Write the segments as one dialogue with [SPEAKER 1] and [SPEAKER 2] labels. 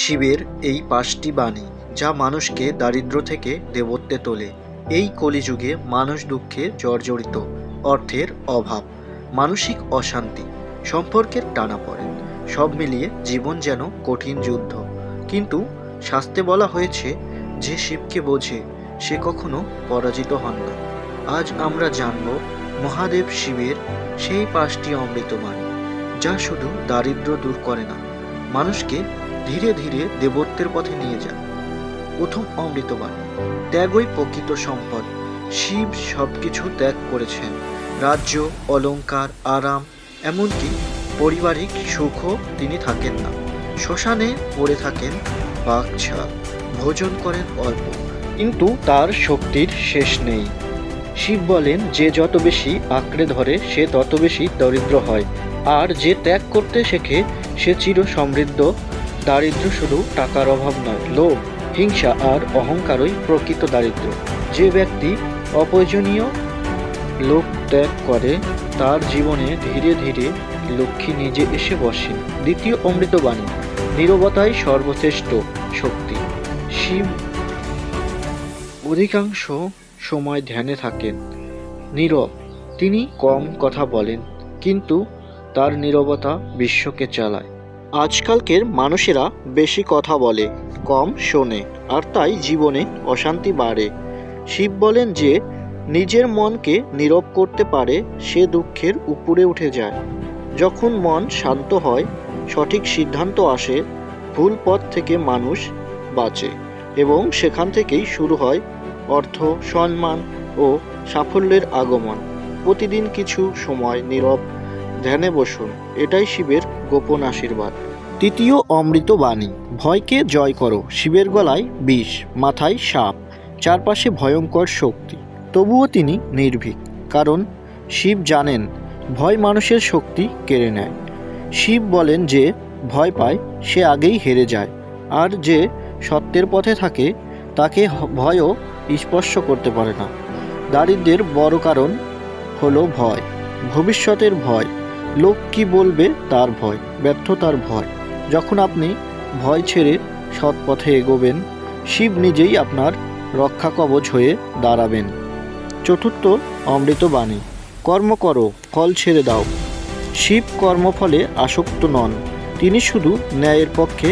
[SPEAKER 1] শিবের এই পাঁচটি বাণী যা মানুষকে দারিদ্র্য থেকে দেবত্বে তোলে। এই কলিযুগে মানুষ দুঃখে জর্জরিত, অর্থের অভাব, মানসিক অশান্তি, সম্পর্কের টানাপড়েন সব মিলিয়ে জীবন যেন কঠিন যুদ্ধ। কিন্তু শাস্তে বলা হয়েছে, যে শিবকে বোঝে, সে কখনো পরাজিত হন না। আজ আমরা জানব, মহাদেব শিবের সেই পাঁচটি অমৃতবাণী, যা শুধু দারিদ্র্য দূর করে না, মানুষকে ধীরে ধীরে দেবত্বের পথে নিয়ে যায় প্রথম অমৃতবাণী ত্যাগই প্রকৃত সম্পদ। শিব সবকিছু ত্যাগ করেছেন। রাজ্য অলংকার আরাম, এমনকি পারিবারিক সুখও তিনি থাকেন না। শ্মশানে পড়ে থাকেন বাচ্চা ভোজন করেন অল্প। কিন্তু তার শক্তির শেষ নেই। শিব বলেন, যে যত বেশি আঁকড়ে ধরে, সে তত বেশি দরিদ্র হয়। আর যে ত্যাগ করতে শেখে, সে চির সমৃদ্ধ দারিদ্র্য শুধু টাকার অভাব নয়, লোভ, হিংসা আর অহংকারই প্রকৃত দারিদ্র যে ব্যক্তি অপ্রয়োজনীয় লোক ত্যাগ করে, তার জীবনে ধীরে ধীরে লক্ষ্মী নিজে এসে বসেন। দ্বিতীয় অমৃতবাণী, নীরবতাই সর্বশ্রেষ্ঠ শক্তি। শিব অধিকাংশ সময় ধ্যানে থাকেন, নীরব। তিনি কম কথা বলেন, কিন্তু তার নীরবতা বিশ্বকে চালায়। আজকালকের মানুষেরা বেশি কথা বলে, কম শোনে, আর তাই জীবনে অশান্তি বাড়ে। শিব বলেন যে, নিজের মনকে নীরব করতে পারে, সে দুঃখের উপরে উঠে যায়। যখন মন শান্ত হয়, সঠিক সিদ্ধান্ত আসে, ভুল পথ থেকে মানুষ বাঁচে এবং সেখান থেকেই শুরু হয় অর্থ, সম্মান ও সাফল্যের আগমন। প্রতিদিন কিছু সময় নীরব ধ্যানে বসুন, এটাই শিবের গোপন আশীর্বাদ। তৃতীয় অমৃত বাণী, ভয়কে জয় করো, শিবের গলায় বিষ, মাথায় সাপ, চারপাশে ভয়ঙ্কর শক্তি। তবুও তিনি নির্ভীক, কারণ শিব জানেন ভয় মানুষের শক্তি কেড়ে নেয়। শিব বলেন যে ভয় পায়, সে আগেই হেরে যায়, আর যে সত্যের পথে থাকে, তাকে ভয়ও স্পর্শ করতে পারে না। দারিদ্রের বড় কারণ হলো ভয়, ভবিষ্যতের ভয়, লোক কি বলবে তার ভয়। ব্যর্থতার ভয়। যখন আপনি ভয় ছেড়ে সৎ পথে এগোবেন, শিব নিজেই আপনার রক্ষা কবচ হয়ে দাঁড়াবেন। চতুর্থ অমৃতবাণী কর্ম করো, ফল ছেড়ে দাও। শিব কর্মফলে আসক্ত নন, তিনি শুধু ন্যায়ের পক্ষে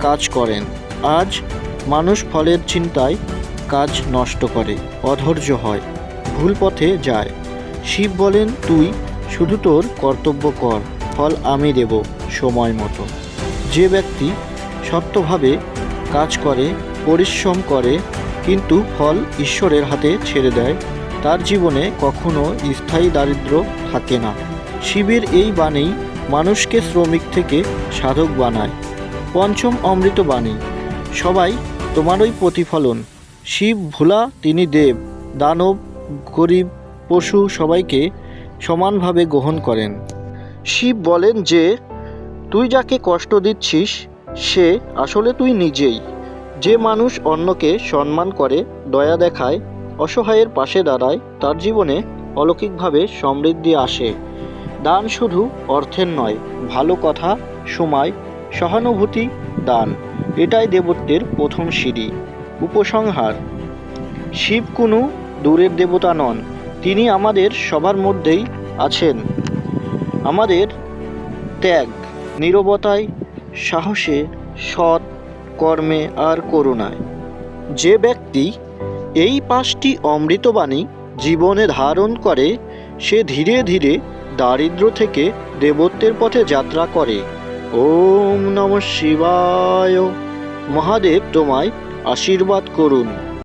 [SPEAKER 1] কাজ করেন। আজ মানুষ ফলের চিন্তায় কাজ নষ্ট করে, অধৈর্য হয়, ভুল পথে যায়। শিব বলেন, তুই শুধু তোর কর্তব্য কর ফল আমি দেব সময় মতো। যে ব্যক্তি সত্যভাবে কাজ করে, পরিশ্রম করে, কিন্তু ফল ঈশ্বরের হাতে ছেড়ে দেয়, তার জীবনে কখনো স্থায়ী দারিদ্র থাকে না। শিবের এই বাণী মানুষকে শ্রমিক থেকে সাধক বানায়। পঞ্চম অমৃত বাণী, সবাই তোমারই প্রতিফলন। শিব ভোলা, তিনি দেব, দানব, গরিব, পশু সবাইকে সমানভাবে গ্রহণ করেন। শিব বলেন যে, তুই যাকে কষ্ট দিচ্ছিস, সে আসলে তুই নিজেই। যে মানুষ অন্যকে সম্মান করে, দয়া দেখায়, অসহায়ের পাশে দাঁড়ায়, তার জীবনে অলৌকিকভাবে সমৃদ্ধি আসে। দান শুধু অর্থের নয়, ভালো কথা, সময়, সহানুভূতি, দান। এটাই দেবত্বের প্রথম সিঁড়ি। উপসংহার, শিব কোনো দূরের দেবতা নন। তিনি আমাদের সবার মধ্যেই আছেন। আমাদের ত্যাগ, নীরবতায়, সাহসে, সৎ কর্মে আর করুণায়। যে ব্যক্তি এই পাঁচটি অমৃতবাণী জীবনে ধারণ করে, সে ধীরে ধীরে দারিদ্র্য থেকে দেবত্বের পথে যাত্রা করে। ওম নম শিবায়। মহাদেব তোমায় আশীর্বাদ করুন।